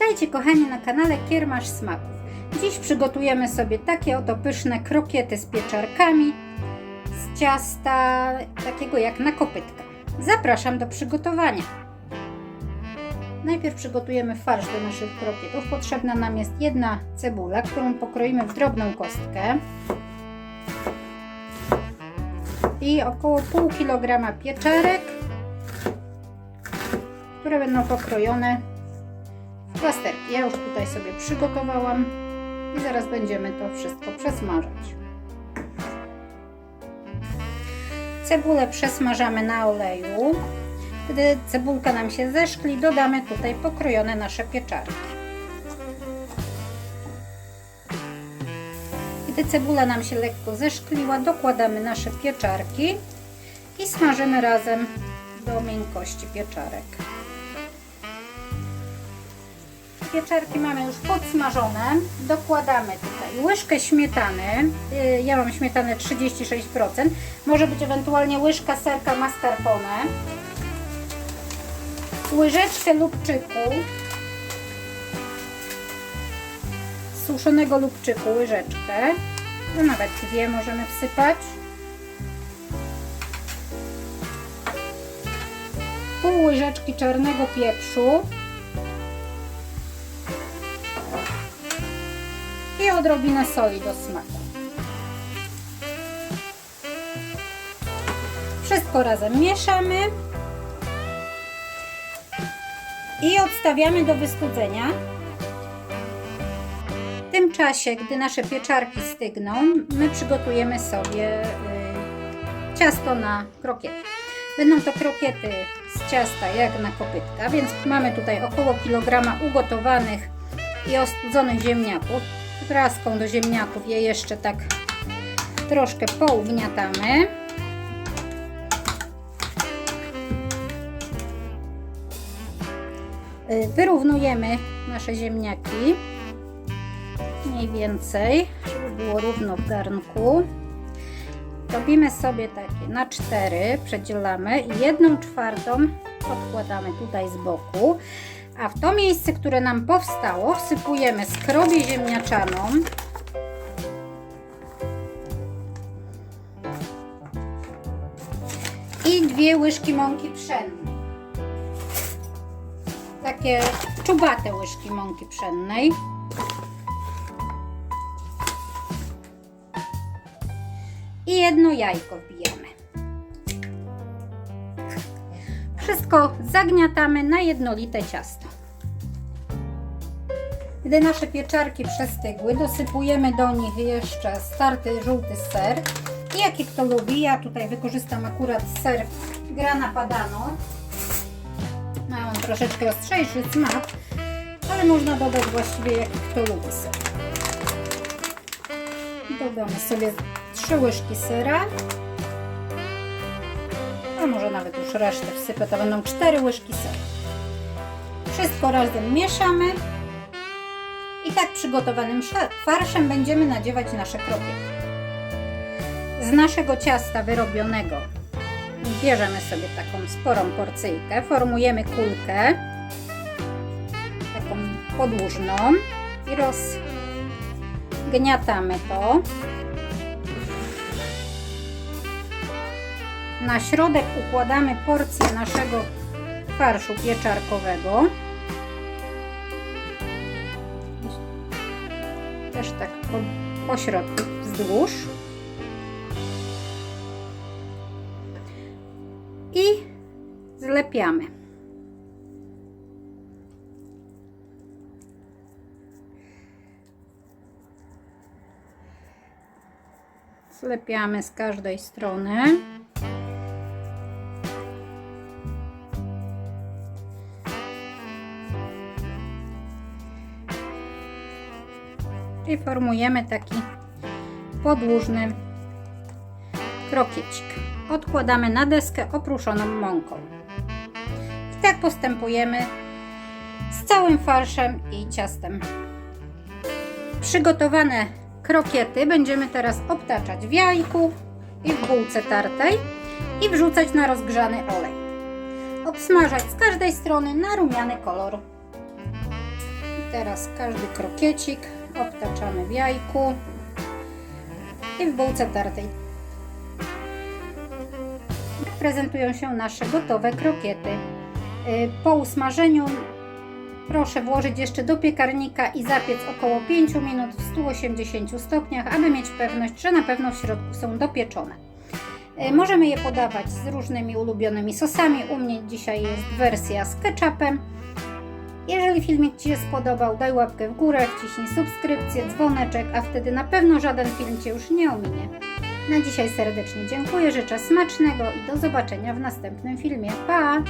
Witajcie kochani na kanale Kiermasz Smaków. Dziś przygotujemy sobie takie oto pyszne krokiety z pieczarkami z ciasta takiego jak na kopytka. Zapraszam do przygotowania. Najpierw przygotujemy farsz do naszych krokietów. Potrzebna nam jest jedna cebula, którą pokroimy w drobną kostkę i około pół kilograma pieczarek, które będą pokrojone plasterki. Ja już tutaj sobie przygotowałam i zaraz będziemy to wszystko przesmażać. Cebulę przesmażamy na oleju. Gdy cebulka nam się zeszkli, dodamy tutaj pokrojone nasze pieczarki. Gdy cebula nam się lekko zeszkliła, dokładamy nasze pieczarki i smażymy razem do miękkości pieczarek. Pieczarki mamy już podsmażone. Dokładamy tutaj łyżkę śmietany. Yy, Ja mam śmietanę 36%. Może być ewentualnie łyżka serka mascarpone. Łyżeczkę lubczyku. Suszonego lubczyku łyżeczkę. No nawet dwie możemy wsypać. Pół łyżeczki czarnego pieprzu. I odrobinę soli do smaku. Wszystko razem mieszamy i odstawiamy do wystudzenia. W tym czasie, gdy nasze pieczarki stygną, my przygotujemy sobie y, ciasto na krokiety. Będą to krokiety z ciasta jak na kopytka, więc mamy tutaj około kilograma ugotowanych i ostudzonych ziemniaków. Praską do ziemniaków je jeszcze tak troszkę pougniatamy. Y, Wyrównujemy nasze ziemniaki mniej więcej, żeby było równo w garnku. Robimy sobie takie na cztery, przedzielamy i jedną czwartą odkładamy tutaj z boku. A w to miejsce, które nam powstało, wsypujemy skrobię ziemniaczaną. I dwie łyżki mąki pszennej. Takie czubate łyżki mąki pszennej. I jedno jajko wbijamy. Wszystko zagniatamy na jednolite ciasto. Gdy nasze pieczarki przestygły, dosypujemy do nich jeszcze starty żółty ser. I jaki kto lubi, ja tutaj wykorzystam akurat ser grana padano. Ma on troszeczkę ostrzejszy smak, ale można dodać właściwie jaki kto lubi ser. Dodamy sobie 3 łyżki sera może nawet już resztę wsypę, to będą 4 łyżki sera. Wszystko razem mieszamy i tak przygotowanym farszem będziemy nadziewać nasze krokiety. Z naszego ciasta wyrobionego bierzemy sobie taką sporą porcyjkę, formujemy kulkę taką podłużną i rozgniatamy to Na środek układamy porcję naszego farszu pieczarkowego. Też tak po, po środku wzdłuż. I zlepiamy. Zlepiamy z każdej strony. I formujemy taki podłużny krokiecik. Odkładamy na deskę opruszoną mąką. I tak postępujemy z całym farszem i ciastem. Przygotowane krokiety będziemy teraz obtaczać w jajku i w bułce tartej i wrzucać na rozgrzany olej. Obsmażać z każdej strony na rumiany kolor. teraz każdy krokiecik obtaczamy w jajku i w bułce tartej. Tak prezentują się nasze gotowe krokiety. Y, Po usmażeniu proszę włożyć jeszcze do piekarnika i zapiec około 5 minut w 180 stopniach, aby mieć pewność, że na pewno w środku są dopieczone. Y, Możemy je podawać z różnymi ulubionymi sosami. U mnie dzisiaj jest wersja z ketchupem. Jeżeli filmik Ci się spodobał, daj łapkę w górę, wciśnij subskrypcję, dzwoneczek, a wtedy na pewno żaden film Cię już nie ominie. Na dzisiaj serdecznie dziękuję, życzę smacznego i do zobaczenia w następnym filmie. Pa!